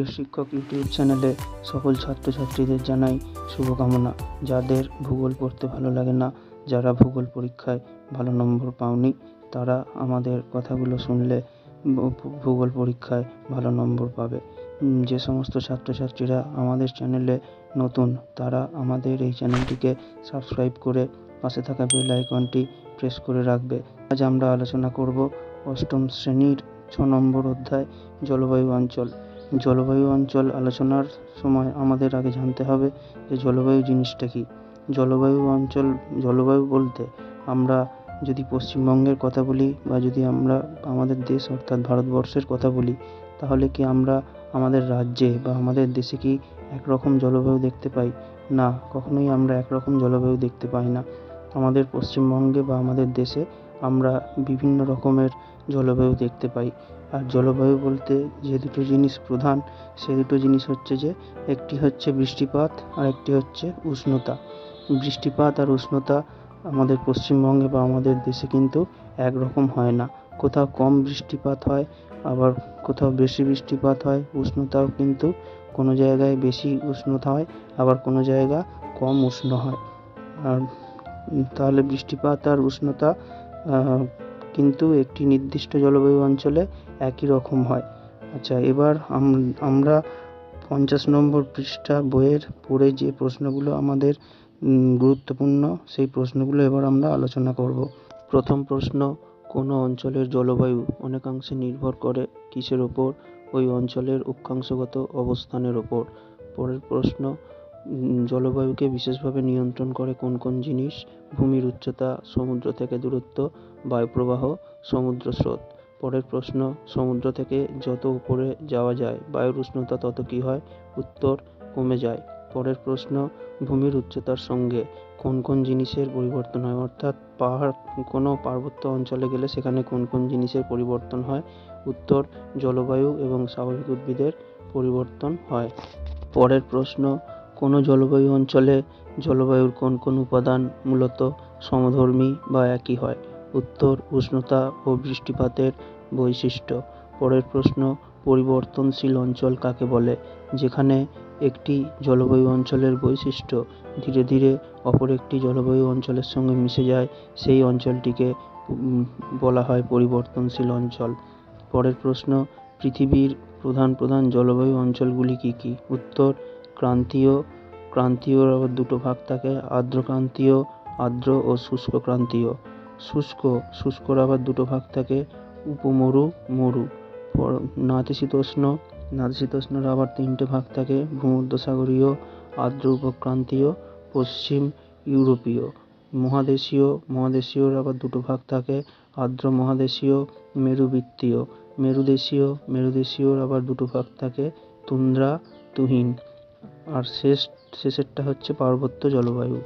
প্রিয় শিক্ষক ইউটিউব চ্যানেলে সকল ছাত্রছাত্রীদের জানাই শুভকামনা। যাদের ভূগোল পড়তে ভালো লাগে না, যারা ভূগোল পরীক্ষায় ভালো নম্বর পাওনি, তারা আমাদের কথাগুলো শুনলে ভূগোল পরীক্ষায় ভালো নম্বর পাবে। যে সমস্ত ছাত্রছাত্রীরা আমাদের চ্যানেলে নতুন, তারা আমাদের এই চ্যানেলটিকে সাবস্ক্রাইব করে পাশে থাকা বেল আইকনটি প্রেস করে রাখবে। আজ আমরা আলোচনা করব অষ্টম শ্রেণির ছ নম্বর অধ্যায়, জলবায়ু অঞ্চল। জলবায়ু অঞ্চল আলোচনার সময় আমাদের আগে জানতে হবে যে জলবায়ু জিনিসটা কী। জলবায়ু অঞ্চল, জলবায়ু বলতে আমরা যদি পশ্চিমবঙ্গের কথা বলি বা যদি আমরা আমাদের দেশ অর্থাৎ ভারতবর্ষের কথা বলি, তাহলে কি আমরা আমাদের রাজ্যে বা আমাদের দেশে কি একরকম জলবায়ু দেখতে পাই? না, কখনোই আমরা একরকম জলবায়ু দেখতে পাই না। আমাদের পশ্চিমবঙ্গে বা আমাদের দেশে আমরা বিভিন্ন রকমের জলবায়ু দেখতে পাই। আর জলবায়ু বলতে যে দুটো জিনিস প্রধান, সে দুটো জিনিস হচ্ছে যে, একটি হচ্ছে বৃষ্টিপাত আর একটি হচ্ছে উষ্ণতা। বৃষ্টিপাত আর উষ্ণতা আমাদের পশ্চিমবঙ্গে বা আমাদের দেশে কিন্তু একরকম হয় না। কোথাও কম বৃষ্টিপাত হয়, আবার কোথাও বেশি বৃষ্টিপাত হয়, উষ্ণতাও কিন্তু কোনো জায়গায় বেশি উষ্ণতা হয়, আবার কোনো জায়গা কম উষ্ণ হয়। আর তাহলে বৃষ্টিপাত আর উষ্ণতা কিন্তু একটি নির্দিষ্ট জলবায়ু অঞ্চলে একই রকম হয়। আচ্ছা এবার আম- আমরা পঞ্চাশ নম্বর পৃষ্ঠা বইয়ের পড়ে যে প্রশ্নগুলো আমাদের গুরুত্বপূর্ণ, সেই প্রশ্নগুলো এবার আমরা আলোচনা করব। প্রথম প্রশ্ন, কোনো অঞ্চলের জলবায়ু অনেকাংশে নির্ভর করে কিসের ওপর? ওই অঞ্চলের অক্ষাংশগত অবস্থানের ওপর। পরের প্রশ্ন জলবায়ুকে বিশেষভাবে নিয়ন্ত্রণ করে কোন কোন জিনিস? ভূমির উচ্চতা, সমুদ্র থেকে দূরত্ব, বায়ুপ্রবাহ, সমুদ্র স্রোত। পরের প্রশ্ন, সমুদ্র থেকে যত উপরে যাওয়া যায়, বায়ুর উষ্ণতা তত কী হয়? উত্তর, কমে যায়। পরের প্রশ্ন, ভূমির উচ্চতার সঙ্গে কোন কোন জিনিসের পরিবর্তন হয়? অর্থাৎ পাহাড়, কোনো পার্বত্য অঞ্চলে গেলে সেখানে কোন কোন জিনিসের পরিবর্তন হয়? উত্তর, জলবায়ু এবং স্বাভাবিক উদ্ভিদের পরিবর্তন হয়। পরের প্রশ্ন কোনো জলবায়ু অঞ্চলে জলবায়ুর কোন কোন উপাদান মূলত সমধর্মী বা একই হয়? উত্তর, উষ্ণতা ও বৃষ্টিপাতের বৈশিষ্ট্য। পরের প্রশ্ন, পরিবর্তনশীল অঞ্চল কাকে বলে? যেখানে একটি জলবায়ু অঞ্চলের বৈশিষ্ট্য ধীরে ধীরে অপর একটি জলবায়ু অঞ্চলের সঙ্গে মিশে যায়, সেই অঞ্চলটিকে বলা হয় পরিবর্তনশীল অঞ্চল। পরের প্রশ্ন, পৃথিবীর প্রধান প্রধান জলবায়ু অঞ্চলগুলি কী কী? উত্তর ক্রান্তীয় ক্রান্তীয় আবার দুটো ভাগ থাকে, আর্দ্রক্রান্তীয়, আর্দ্র ও শুষ্ক ক্রান্তীয় শুষ্ক, শুষ্কর আবার দুটো ভাগ থাকে, উপমরু, মরু। নাতিশীতোষ্ণ, নাতিশীতোষ্ণের আবার তিনটে ভাগ থাকে, ভূমধ্যসাগরীয়, আর্দ্র উপক্রান্তীয়, পশ্চিম ইউরোপীয়। মহাদেশীয়, মহাদেশীয়র আবার দুটো ভাগ থাকে, আর্দ্র মহাদেশীয়, মেরুবৃত্তীয়। মেরুদেশীয়, মেরুদেশীয়র আবার দুটো ভাগ থাকে, তুন্দ্রা, তুহিন। আর শেষ শেষেরটা হচ্ছে পার্বত্য জলবায়ু।